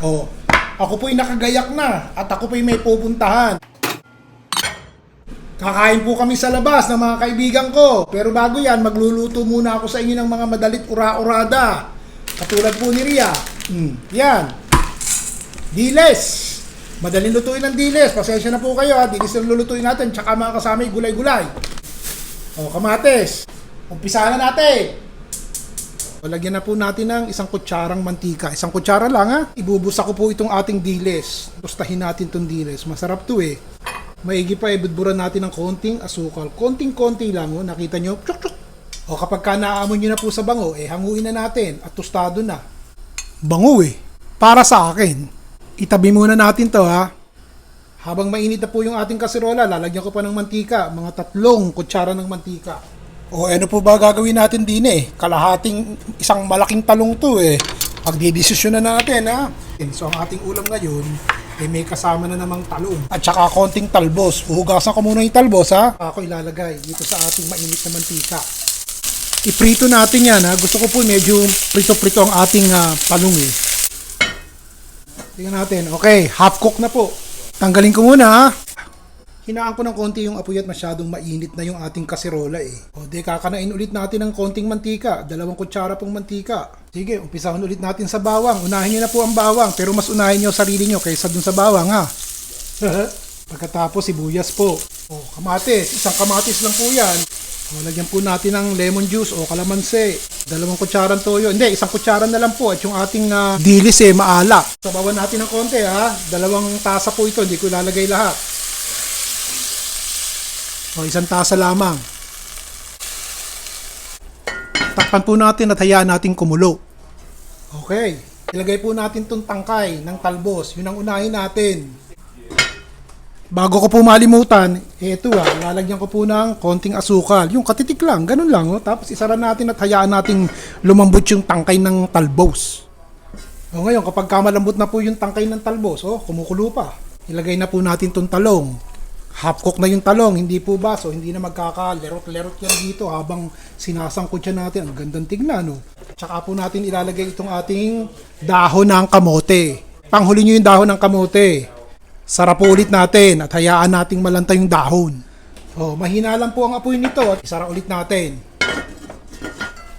Oh, ako po'y nakagayak na at ako po'y may pupuntahan. Kakain po kami sa labas ng mga kaibigan ko. Pero bago yan, magluluto muna ako sa inyo ng mga madalit ura-urada. Katulad po ni Ria. Hmm, yan. Diles. Madaling lutuin ng diles. Pasensya na po kayo ha. Diles ang lulutuin natin. Tsaka mga kasama gulay-gulay. O, kamates. Umpisa na natin. O, lagyan na po natin ng isang kutsarang mantika. Isang kutsara lang ha. Ibubusa ko po itong ating diles. Tustahin natin itong diles. Masarap to eh. Maigi pa, ibudburan natin ng konting asukal. Konting-konti lang, oh. nakita nyo? Chuk, chuk. O kapag ka naamon nyo na po sa bango, eh hanguin na natin at tostado na. Bango eh. Para sa akin. Itabi muna natin to ha. Habang mainit na po yung ating kaserola, lalagyan ko pa ng mantika. Mga tatlong kutsara ng mantika. O ano po ba gagawin natin din eh? Kalahating isang malaking talong to eh. Pagdidesisyon na natin ha. So ang ating ulam ngayon, eh may kasama na namang talong. At saka konting talbos. Uhugasan ko muna yung talbos ha. Ako ilalagay dito sa ating mainit na mantika. Iprito natin yan ha. Gusto ko po medyo prito-prito ang ating ah, talong eh. Tingnan natin. Okay, half cook na po. Tanggalin ko muna ha. Hinaan ko ng konti yung apoy at masyadong mainit na yung ating kaserola eh. O di kakanain ulit natin ng konting mantika. Dalawang kutsara pong mantika. Sige, umpisahan ulit natin sa bawang. Unahin niyo na po ang bawang pero mas unahin niyo sarili niyo kaysa dun sa bawang ha. Pagkatapos sibuyas po. O kamatis, isang kamatis lang po yan. O, lagyan po natin ng lemon juice o kalamansi. Dalawang kutsarang toyo. Hindi, isang kutsara na lang po. At yung ating na dilis eh, maala. Sabawan natin ng konti ha. Dalawang tasa po ito. Hindi ko ilalagay lahat. O, isang tasa lamang. Takpan po natin at hayaan natin kumulo. Okay. Ilagay po natin itong tangkay ng talbos. Yun ang unahin natin. Bago ko po malimutan, eto ah, lalagyan ko po ng konting asukal. Yung katitik lang, ganun lang. Oh. Tapos isara natin at hayaan nating lumambot yung tangkay ng talbos. O ngayon, kapag kamalambot na po yung tangkay ng talbos, oh, kumukulo pa. Ilagay na po natin tong talong. Half cook na yung talong, hindi po ba? So hindi na magkakalerot-lerot yan dito habang sinasangkot siya natin. Ang gandang tignan, no? Tsaka po natin ilalagay itong ating dahon ng kamote. Panghuli nyo yung dahon ng kamote. Sarap po ulit natin at hayaan nating malanta yung dahon. Oh, mahina lang po ang apoy nito at isara ulit natin.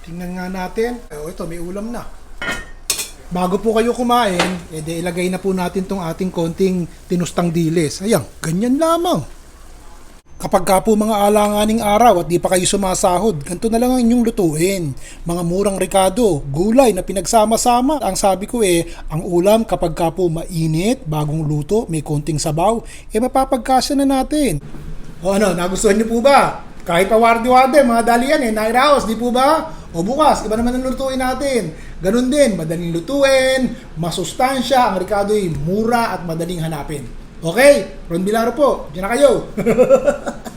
Tingnan nga natin. Oh, ito may ulam na. Bago po kayo kumain, edi ilagay na po natin tong ating konting tinustang dilis. Ayan, ganyan lamang. Kapag ka po mga alanganing araw at di pa kayo sumasahod, ganito na lang ang inyong lutuin. Mga murang rekado, gulay na pinagsama-sama. Ang sabi ko eh, ang ulam kapag ka po mainit, bagong luto, may konting sabaw, eh mapapagkasya na natin. O ano, nagustuhan niyo po ba? Kahit pa wardi-wardi, mga dalian eh, nairaos, di po ba? O bukas, iba naman ang lutuin natin. Ganun din, madaling lutuin, masustansya, ang rekado ay mura at madaling hanapin. Okay, Ron Bilaro po, diyan na kayo.